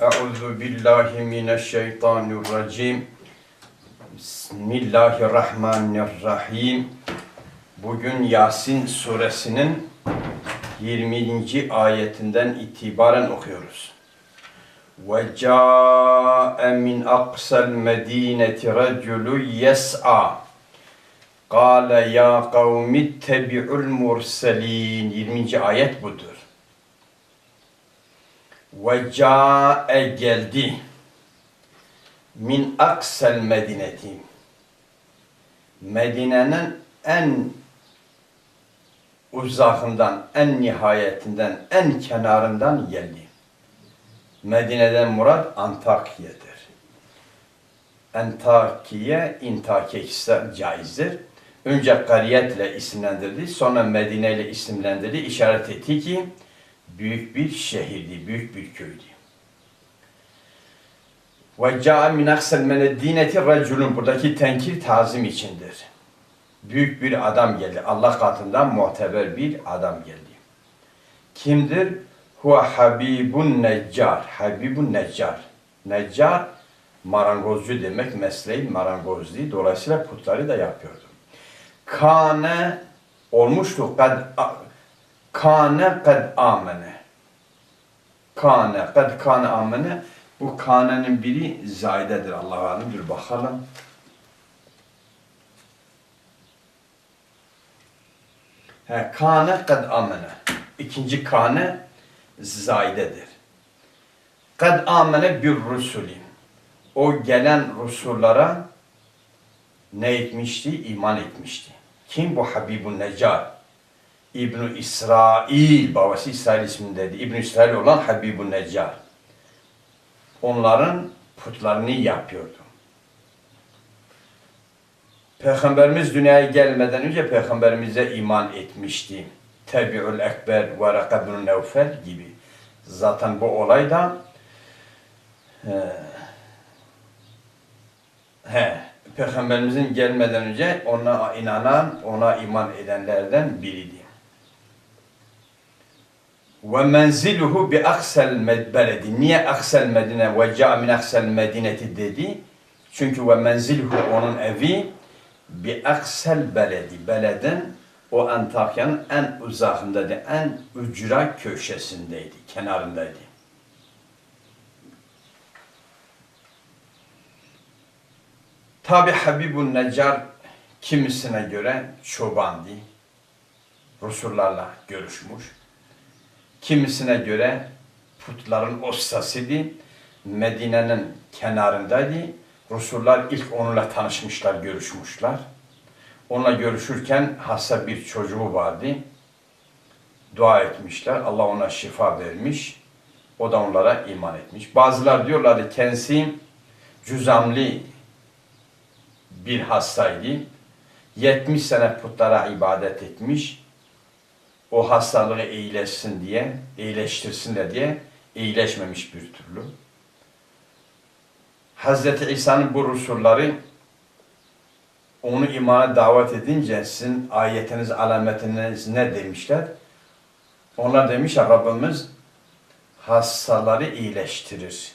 Euzu billahi mineşşeytanirracim. Bismillahirrahmanirrahim. Bugün Yasin suresinin 20. ayetinden itibaren okuyoruz. Ve ca'e min aqsal medineti raculu yes'a. Kale ya kavmi ittebi'ul murselin. 20. ayet budur. Ve ca'e geldi min aksel medineti Medine'nin en uzakından, en nihayetinden, en kenarından geldi. Medine'den murad Antakya'dır. Antakya, İntakiye ise caizdir. Önce kariyetle isimlendirdi, sonra Medine ile isimlendirdi. İşaret etti ki büyük bir şehirdi, büyük bir köydü. Ve ca'a min aksel menedineti raculun buradaki tenkir tazim içindir. Büyük bir adam geldi. Allah katından muhteber bir adam geldi. Kimdir? Huve Habibun Neccar. Habibun Neccar. Neccar marangozcu demek mesleği marangozluğu. Dolayısıyla putları da yapıyordu. Kane olmuştu. Kad, kane kad amene. Kane, kad kane amene. Bu kanenin biri zaidedir Allah'a alem. Dur bakalım. He, kane kad amene. İkinci kane zaidedir. Kad amene bir rusulin. O gelen rusullara ne etmişti? İman etmişti. Kim bu Habibun Necar? İbn İsrail, babası İsrail ismindeydi. İbn İsrail olan Habibun Necar. Onların putlarını yapıyordu. Peygamberimiz dünyaya gelmeden önce peygamberimize iman etmişti. Tebi'ül Ekber ve Rekabun Nevfel gibi. Zaten bu olay da he, he, Peygamberimizin gelmeden önce ona inanan, ona iman edenlerden biriydi. Ve menziluhu bi aksel medbeledi. Niye aksel medine ve ca aksel medineti dedi? Çünkü ve menziluhu onun evi bi aksel beledi. Beledin o Antakya'nın en uzakındaydı. En ücra köşesindeydi, kenarındaydı. Tabi Habibun Necar kimisine göre çobandı. Rusullarla görüşmüş. Kimisine göre putların ustasıydı. Medine'nin kenarındaydı. Rusullar ilk onunla tanışmışlar, görüşmüşler. Onunla görüşürken hasta bir çocuğu vardı. Dua etmişler. Allah ona şifa vermiş. O da onlara iman etmiş. Bazılar diyorlardı kendisi cüzamli bir hastaydı. 70 sene putlara ibadet etmiş. O hastalığı iyileşsin diye, iyileştirsin de diye iyileşmemiş bir türlü. Hazreti İsa'nın bu rusulları onu imana davet edince sizin ayetiniz, alametiniz ne demişler? Onlar demişler Rabbimiz hastaları iyileştirir.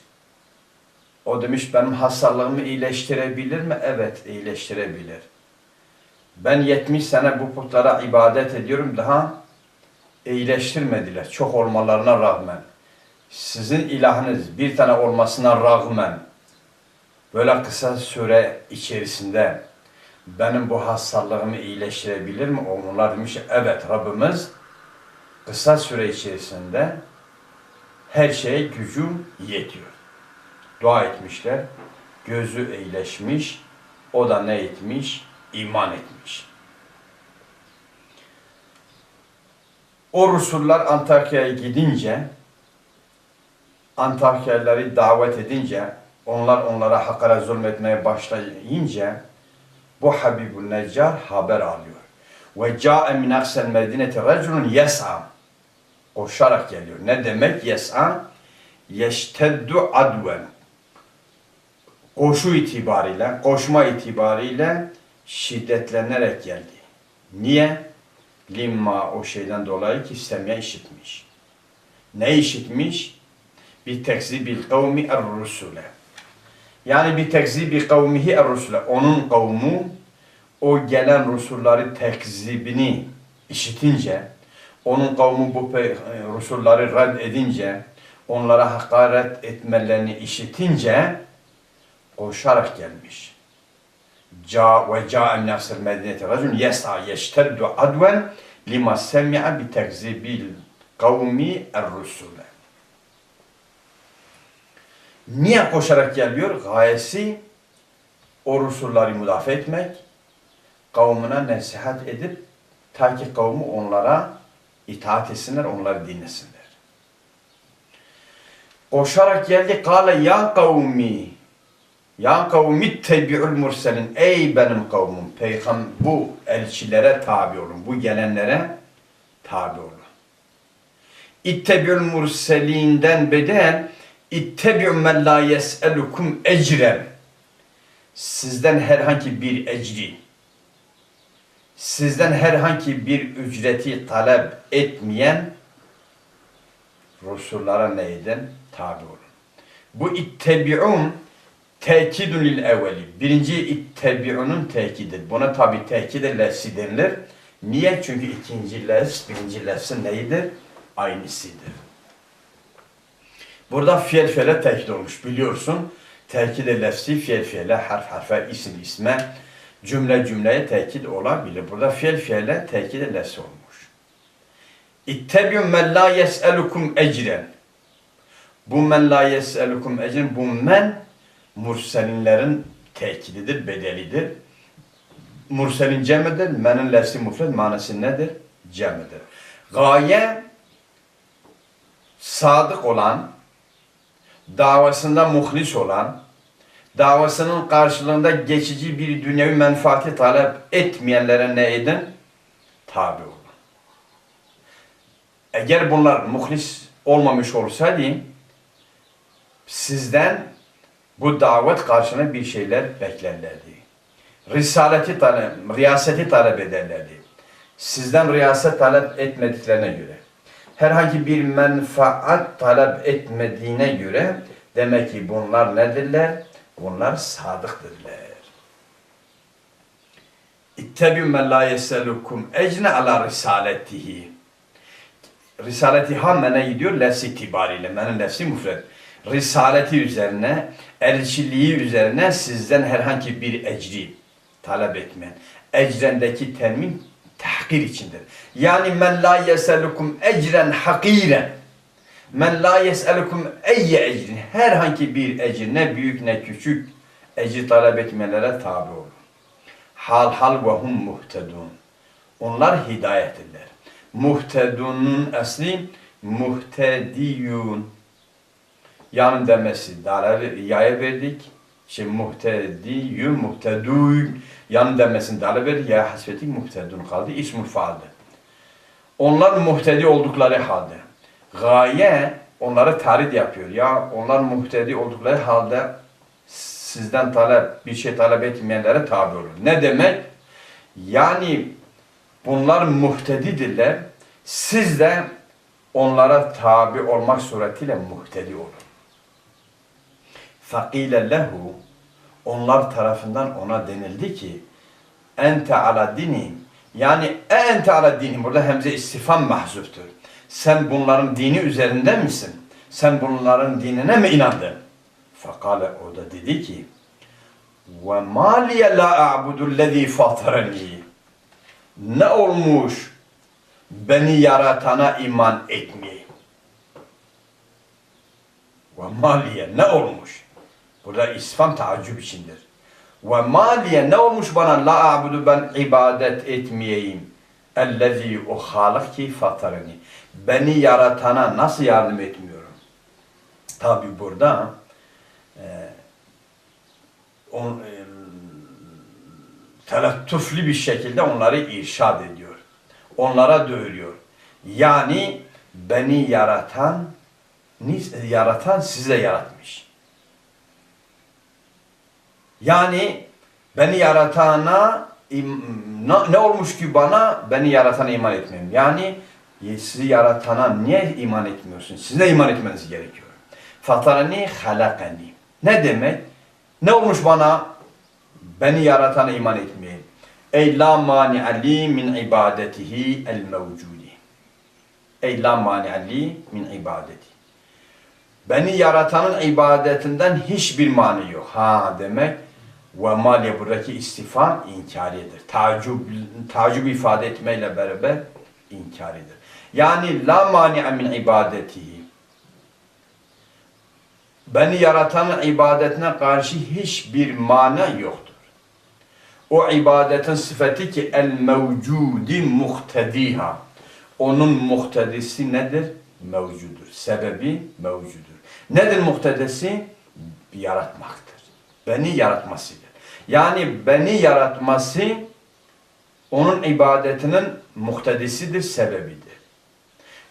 O demiş benim hastalığımı iyileştirebilir mi? Evet iyileştirebilir. Ben 70 sene bu putlara ibadet ediyorum daha iyileştirmediler. Çok olmalarına rağmen. Sizin ilahınız bir tane olmasına rağmen böyle kısa süre içerisinde benim bu hastalığımı iyileştirebilir mi? Onlar demiş evet Rabbimiz kısa süre içerisinde her şeye gücüm yetiyor. Dua etmişler. Gözü iyileşmiş. O da ne etmiş? İman etmiş. O Rusullar Antakya'ya gidince Antakyalıları davet edince onlar onlara hakara zulmetmeye başlayınca bu Habibun Neccar haber alıyor. Ve ca'e min aksel medineti reculun yes'a. Koşarak geliyor. Ne demek yes'a? Yeşteddu adven. Koşu itibariyle, koşma itibariyle şiddetlenerek geldi. Niye? Limma o şeyden dolayı ki istemeye işitmiş. Ne işitmiş? bi tekzibil kavmi er-rusule. Yani bi tekzibi kavmihi er-rusule. Onun kavmu o gelen rusulları tekzibini işitince, onun kavmu bu pe- rusulları red edince, onlara hakaret etmelerini işitince koşarak gelmiş. Ca ve ca'a min nefsil medineti racun yes'a yeşteddu adven lima semi'a bi tekzibil kavmi er-rusule. Niye koşarak geliyor? Gayesi o rusulları müdafaa etmek, kavmine nasihat edip ta ki kavmi onlara itaat etsinler, onları dinlesinler. Koşarak geldi, kâle ya kavmi, ya kavmi tebi'ül murselin, ey benim kavmim, peygam bu elçilere tabi olun, bu gelenlere tabi olun. İttebi'ül murselinden bedel, ittebi'ü men la yes'elukum ecren. Sizden herhangi bir ecri, sizden herhangi bir ücreti talep etmeyen Resullara ne edin? Tabi olun. Bu ittebi'un tekidun lil evveli. Birinci ittebi'unun tekidir. Buna tabi tekid lefsi denilir. Niye? Çünkü ikinci lefs, birinci lefsin neyidir? Aynısıdır. Burada fiil fiile tekid olmuş biliyorsun. Tekid lefsi fiil fiile, harf harfe, isim isme, cümle cümleye tekid olabilir. Burada fiil fiile tekid lefsi olmuş. İttebi'un men la yes'elukum ecren. Bu men la yes'elukum ecren, bu men murselinlerin tekididir, bedelidir. Murselin cemidir, menin lefsi mufred manası nedir? Cemidir. Gaye sadık olan, davasında muhlis olan, davasının karşılığında geçici bir dünyevi menfaati talep etmeyenlere ne edin? Tabi olun. Eğer bunlar muhlis olmamış olsaydı, sizden bu davet karşılığında bir şeyler beklerlerdi. Risaleti talep, riyaseti talep ederlerdi. Sizden riyaset talep etmediklerine göre, herhangi bir menfaat talep etmediğine göre, demek ki bunlar nedirler? Bunlar sadıktırlar. İttebi'u men la yeselukum ecne ala risaletihi. Risaleti ha mene gidiyor lefsi itibariyle. Menin lefsi müfred. Risaleti üzerine, elçiliği üzerine sizden herhangi bir ecri talep etmeyen. Ecrendeki termin tahkir içindir. Yani men la yeselukum ecren hakiren. Men la yeselukum eyye ecrin. Herhangi bir ecir ne büyük ne küçük ecri talep etmelere tabi olun. Hal hal ve hum muhtedun. Onlar hidayetliler. Muhtedunun asli muhtediyun. Yan demesi dalalı yaya verdik. Şimdi muhtediyun, muhteduyun. Yan demesini dalalı verdik. Ya hasfettik muhtedun kaldı. İsmul faaldı. Onlar muhtedi oldukları halde. Gaye onları tarid yapıyor. Ya onlar muhtedi oldukları halde sizden talep, bir şey talep etmeyenlere tabi olun. Ne demek? Yani bunlar muhtedidirler. Siz de onlara tabi olmak suretiyle muhtedi olun. Fakile lehu onlar tarafından ona denildi ki ente ala dini yani ente ala dini burada hemze istifam mahzuftur. Sen bunların dini üzerinde misin? Sen bunların dinine mi inandın? Fakale o da dedi ki ve maliye la a'budu lezi fatarani ne olmuş beni yaratana iman etmeyeyim. Ve maliye ne olmuş? Burada isfam taaccüp içindir. Ve maliye ne olmuş bana la a'budu ben ibadet etmeyeyim. Ellezî o halık ki fatarani. Beni yaratana nasıl yardım etmiyorum? Tabi burada e, on, e, telettufli bir şekilde onları irşad ediyor. Onlara dövüyor. Yani beni yaratan yaratan size yaratmış. Yani beni yaratana ne olmuş ki bana beni yaratana iman etmeyeyim. Yani sizi yaratana niye iman etmiyorsun? Siz iman etmeniz gerekiyor? Fatarani halakani. Ne demek? Ne olmuş bana? Beni yaratana iman etmeye. Ey la mani'ali min ibadetihi el mevcudi. Ey la mani'ali min ibadeti. Beni yaratanın ibadetinden hiçbir mani yok. Ha demek ve maliye buradaki istifam inkaridir. Tacub, tacub ifade etmeyle beraber inkaridir. Yani la mani'a min ibadetihi. Beni yaratanın ibadetine karşı hiçbir mana yoktur. O ibadetin sıfatı ki el mevcudi muhtediha. Onun muhtedisi nedir? Mevcudur. Sebebi mevcudur. Nedir muhtedisi? Yaratmaktır. Beni yaratmasıdır. Yani beni yaratması onun ibadetinin muhtedisidir, sebebidir.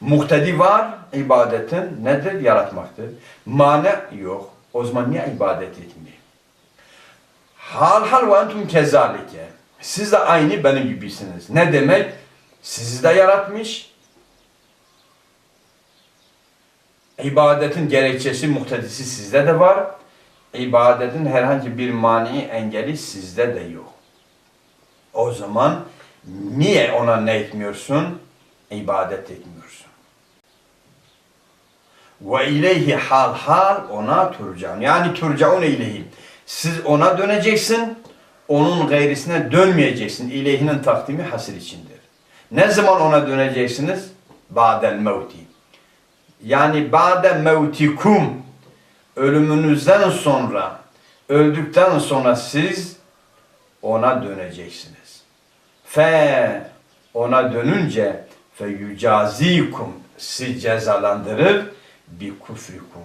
Muhtedi var, ibadetin nedir? Yaratmaktır. Mane yok. O zaman niye ibadet etmiyor? Hal hal ve entum kezalike. Siz de aynı benim gibisiniz. Ne demek? Sizi de yaratmış. İbadetin gerekçesi, muhtedisi sizde de var. İbadetin herhangi bir mani engeli sizde de yok. O zaman niye ona ne etmiyorsun? İbadet etmiyorsun. Ve ileyhi hal hal ona turcaun. Yani turcaun ileyhi. Siz ona döneceksin, onun gayrisine dönmeyeceksin. İleyhinin takdimi hasır içindir. Ne zaman ona döneceksiniz? Ba'del mevti. Yani ba'de mevtikum ölümünüzden sonra, öldükten sonra siz ona döneceksiniz. Fe ona dönünce fe yucazikum sizi cezalandırır bi kufrikum.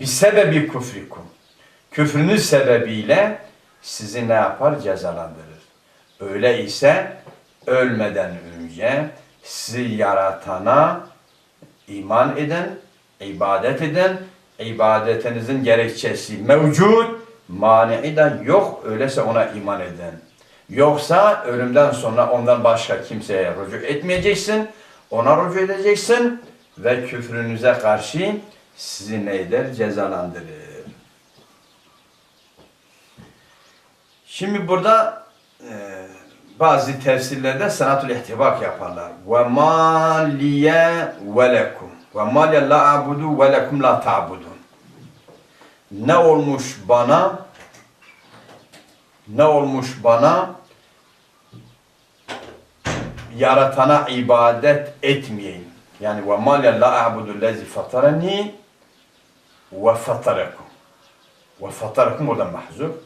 Bir sebebi kufrikum. Küfrünüz sebebiyle sizi ne yapar? Cezalandırır. Öyle ise ölmeden önce sizi yaratana iman edin, ibadet edin, ibadetinizin gerekçesi mevcut, mani'i de yok, öyleyse ona iman edin. Yoksa ölümden sonra ondan başka kimseye rücu etmeyeceksin, ona rücu edeceksin ve küfrünüze karşı sizi ne eder? Cezalandırır. Şimdi burada e, bazı tefsirlerde sanatül ihtibak yaparlar. Ve ma liye ve lekum. Ve ma liye la abudu ve lekum la ta'budun. Ne olmuş bana? Ne olmuş bana? Yaratana ibadet etmeyeyim. Yani ve ma la abudu lezi fatarani ve fatarakum. Ve fatarakum oradan mahzuf.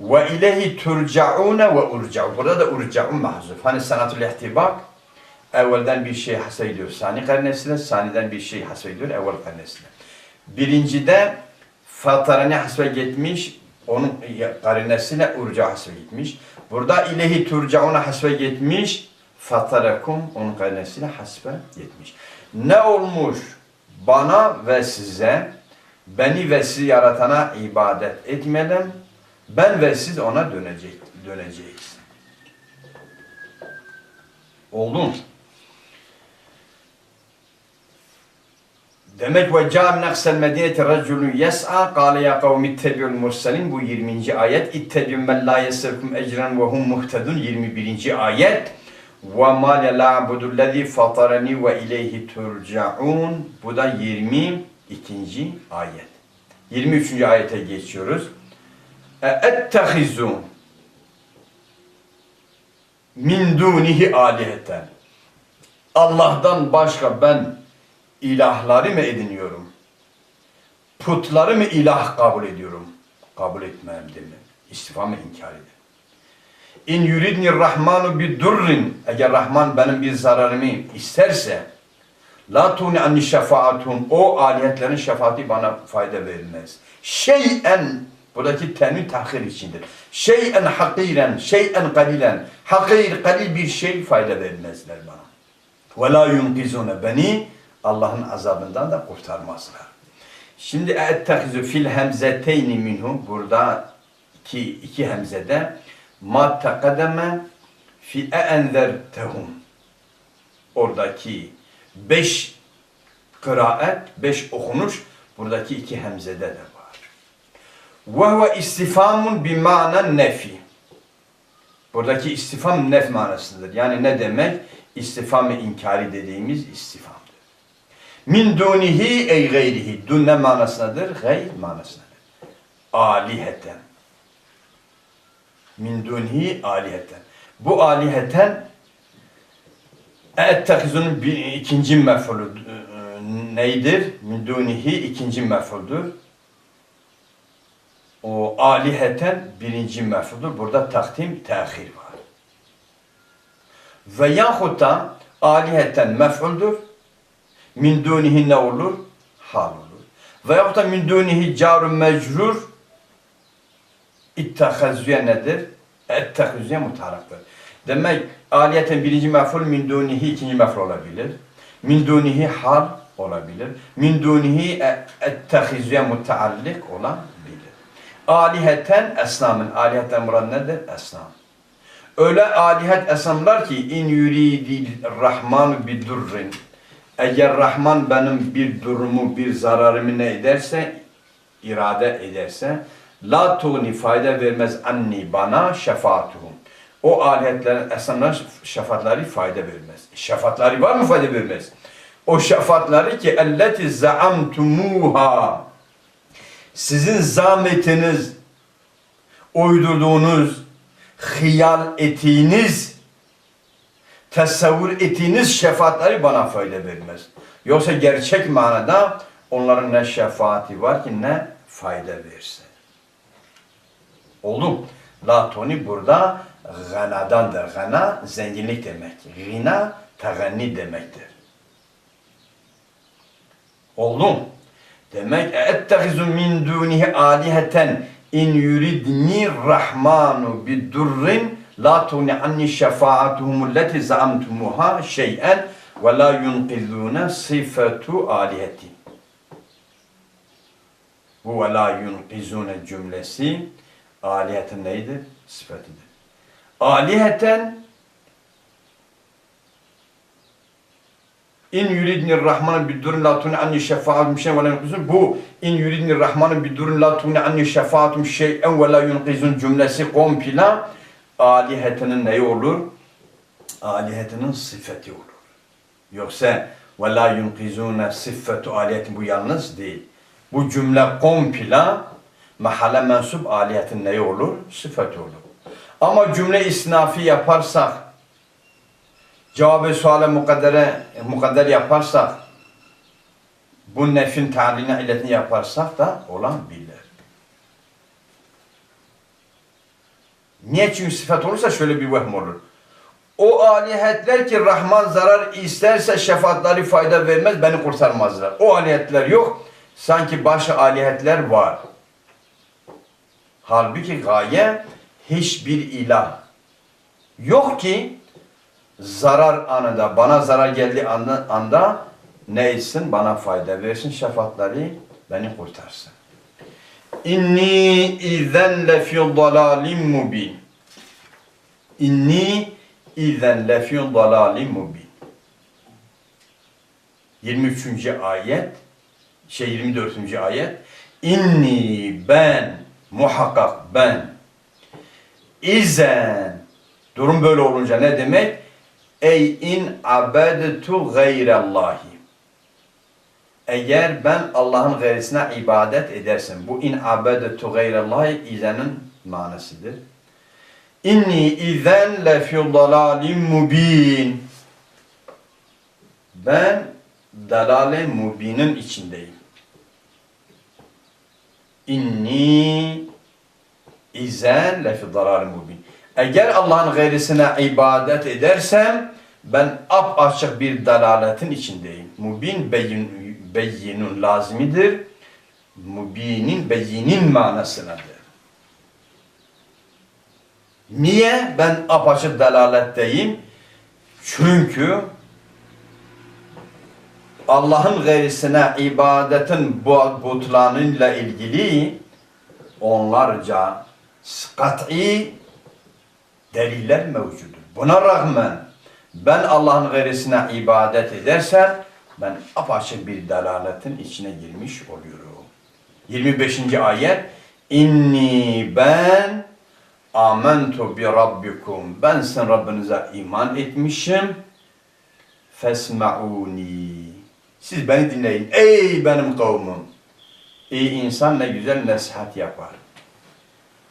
Ve ilehi turcaune ve urca'u. Burada da urca'u mahzuf. Hani sanatul ihtibak evvelden bir şey hasediyor sani karnesine, saniden bir şey hasediyor evvel karnesine. Birincide fatarani hasbe gitmiş, onun karinesine urca hasbe gitmiş. Burada ilehi turcaune hasbe gitmiş, fatarakum onun karinesine hasbe gitmiş. Ne olmuş bana ve size, beni ve sizi yaratana ibadet etmedim, ben ve siz ona dönecek, döneceğiz. Oldu mu? Demek ve cam naksel medineti raculun yes'a kâle ya kavmi ittebiul murselin bu 20. ayet. İttebiun men la yesekum ecren ve hum muhtedun 21. ayet. Ve ma le la'budullezî fatarani ve ileyhi turcaun. Bu da 22. ayet. 23. ayete geçiyoruz. E, Ettehizun min dunihi aliheten. Allah'tan başka ben ilahları mı ediniyorum? Putları mı ilah kabul ediyorum? Kabul etmem demin. İstifamı inkar edin. İn yuridni rahmanu bi durrin. Eğer Rahman benim bir zararımı isterse la tuni anni şefaatum. O aliyetlerin şefaati bana fayda vermez. Şeyen Buradaki tenü tahir içindir. Şeyen hakiren, şeyen kalilen. Hakir, kalil bir şey fayda vermezler bana. Ve la yunkizune beni Allah'ın azabından da kurtarmazlar. Şimdi ettehizu fil hemzeteyni minhu buradaki iki hemzede ma tekademe fi enzertehum oradaki beş kıraat, beş okunuş Buradaki iki hemzede de var. Ve huve istifamun bi mana nefi. Buradaki istifam nef manasındadır. Yani ne demek? İstifam-ı inkari dediğimiz istifamdır. Min dunihi ey gayrihi. Dun ne manasındadır? Gayr manasındadır. Aliheten. Min dunihi aliheten. Bu aliheten Ettehizunun bir ikinci mef'ulü e, neydir? Min dunihi ikinci mef'uldür. O aliheten birinci mef'uldür. Burada takdim, tehir var. Ve yahut da aliheten mef'uldür. Min dunihi ne olur? Hal olur. Ve yahut da min dunihi carun mecrur İttehazüye nedir? Ettehazüye mutaraktır. Demek aliyeten birinci mef'ul min dunihi ikinci mef'ul olabilir. Min dunihi hal olabilir. Min dunihi ettehizüye mutaallik olabilir. Aliheten esnamın. Aliheten murad nedir? Esnam. Öyle alihet esnamlar ki in yuridil rahman bir durrin. Eğer Rahman benim bir durumu, bir zararımı ne ederse, irade ederse, la tuğni fayda vermez anni bana şefaatuhum. O aletlerin esanlar şefaatleri fayda vermez. Şefaatleri var mı fayda vermez? O şefaatleri ki elleti zaamtumuha sizin zahmetiniz, uydurduğunuz, hıyal ettiğiniz, tasavvur ettiğiniz şefaatleri bana fayda vermez. Yoksa gerçek manada onların ne şefaati var ki ne fayda versin. Oldu? Latoni burada ganadandır. Gana zenginlik demek. Gina teganni demektir. Oldu? Demek ettehizu min dunihi aliheten in yuridni rahmanu bidurrin la tuni anni şefaatuhum allati zaamtumuha şey'en ve la yunqizuna sifatu aliheti. Bu ve la yunqizuna cümlesi alihetin neydi? Sıfatıdır. Aliheten İn yuridni rahmanı bir durun la tuni anni şefaatum şey ve la yunqizun. Bu in yuridni rahmanı bir durun la tuni anni şefaatum şey'en ve la yunqizun cümlesi kompila alihetinin neyi olur? Alihetinin sıfatı olur. Yoksa la yunqizune sıffetu aliyetin bu yalnız değil. Bu cümle kompila mahalle mensup aliyetin neyi olur? Sıfatı olur. Ama cümle isnafi yaparsak cevabı suale mukaddere mukadder yaparsak bu nefin taline illetini yaparsak da olan bilir. Niye? Çünkü sıfat olursa şöyle bir vehm olur. O alihetler ki Rahman zarar isterse şefaatleri fayda vermez, beni kurtarmazlar. O alihetler yok. Sanki başka alihetler var. Halbuki gaye hiçbir ilah yok ki zarar anında, bana zarar geldiği anda, anda neysin bana fayda versin, şefaatleri beni kurtarsın. İnni izen lefi dalalim mubin. İnni izen lefi dalalim mubin. 23. ayet, şey 24. ayet. İnni ben, muhakkak ben, izen, durum böyle olunca ne demek? Ey in abedetu gayrallahi. Eğer ben Allah'ın gayrisine ibadet edersem, bu in abedetu gayrallahi izenin manasıdır. İnni izen lefi dalalim mubin. Ben dalale mubinin içindeyim. İnni izen lefi dalalim mubin. Eğer Allah'ın gayrisine ibadet edersem ben ap açık bir dalaletin içindeyim. Mubin beyin, beyinun lazimidir. Mubinin beyinin manasınadır. Niye ben apaçık dalaletteyim? Çünkü Allah'ın gayrisine ibadetin butlanıyla ilgili onlarca kat'i deliller mevcuttur. Buna rağmen ben Allah'ın gayrisine ibadet edersem ben apaçık bir dalaletin içine girmiş oluyorum. 25. ayet İnni ben amentu bi rabbikum. Ben sizin Rabbinize iman etmişim. Fesma'uni. Siz beni dinleyin ey benim kavmim. İyi insan ne güzel nasihat yapar.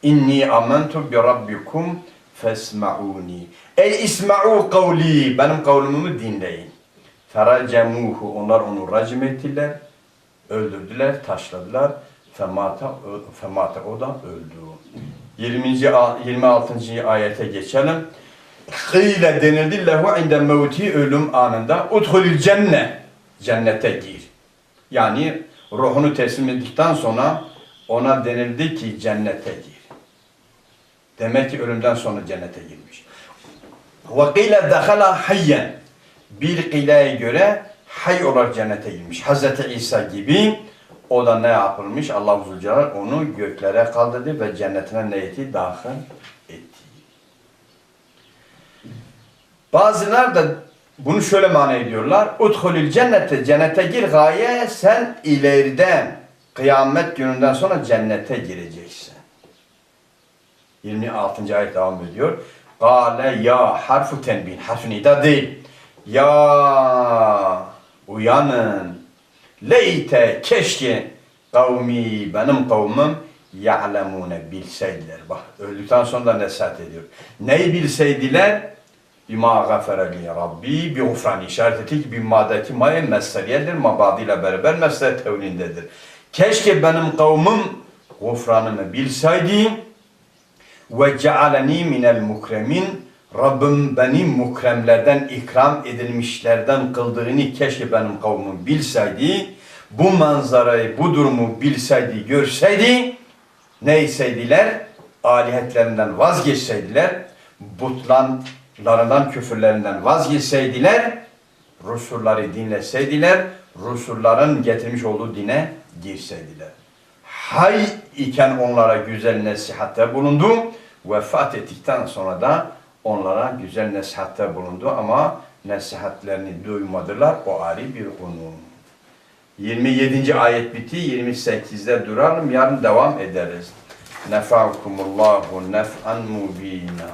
İnni amentu bi rabbikum fesma'uni. Ey isma'u kavli. Benim kavlimi dinleyin feracemuhu onlar onu racim ettiler öldürdüler, taşladılar. Femata, femata o da öldü. 20. a- 26. ayete geçelim. Kıyle denildi lehu inde mevti ölüm anında udhulil cenne cennete gir. Yani ruhunu teslim ettikten sonra ona denildi ki cennete gir. Demek ki ölümden sonra cennete girmiş. Ve kıyle dehala hayyen. Bir kıyleye göre hay olarak cennete girmiş. Hazreti İsa gibi o da ne yapılmış? Allah Zülcelal onu göklere kaldırdı ve cennetine ne etti? Dahil etti. Bazılar da bunu şöyle mana ediyorlar. Udhulil cennete, cennete gir gaye sen ileriden kıyamet gününden sonra cennete gireceksin. 26. ayet devam ediyor. Kale ya harfu tenbih, harf nida değil. Ya uyanın. Leyte keşke kavmi benim kavmim ya'lemune bilseydiler. Bak öldükten sonra da nesihat ediyor. Neyi bilseydiler? Bima gafere li Rabbi bi gufrani. İşaret etti ki bimadaki maye meseliyedir. Mabadıyla beraber mesele tevlindedir. Keşke benim kavmim gufranımı bilseydi ve cealeni minel mukremin Rabbim beni mukremlerden ikram edilmişlerden kıldığını keşke benim kavmim bilseydi bu manzarayı bu durumu bilseydi görseydi neyseydiler alihetlerinden vazgeçseydiler butlanlarından küfürlerinden vazgeçseydiler Rusulları dinleseydiler Rusulların getirmiş olduğu dine girseydiler hay iken onlara güzel nasihatte bulundu. Vefat ettikten sonra da onlara güzel nasihatte bulundu ama nasihatlerini duymadılar. O ayrı bir konu. 27. ayet bitti. 28'de duralım. Yarın devam ederiz. Nefa'kumullahu nef'an mubina.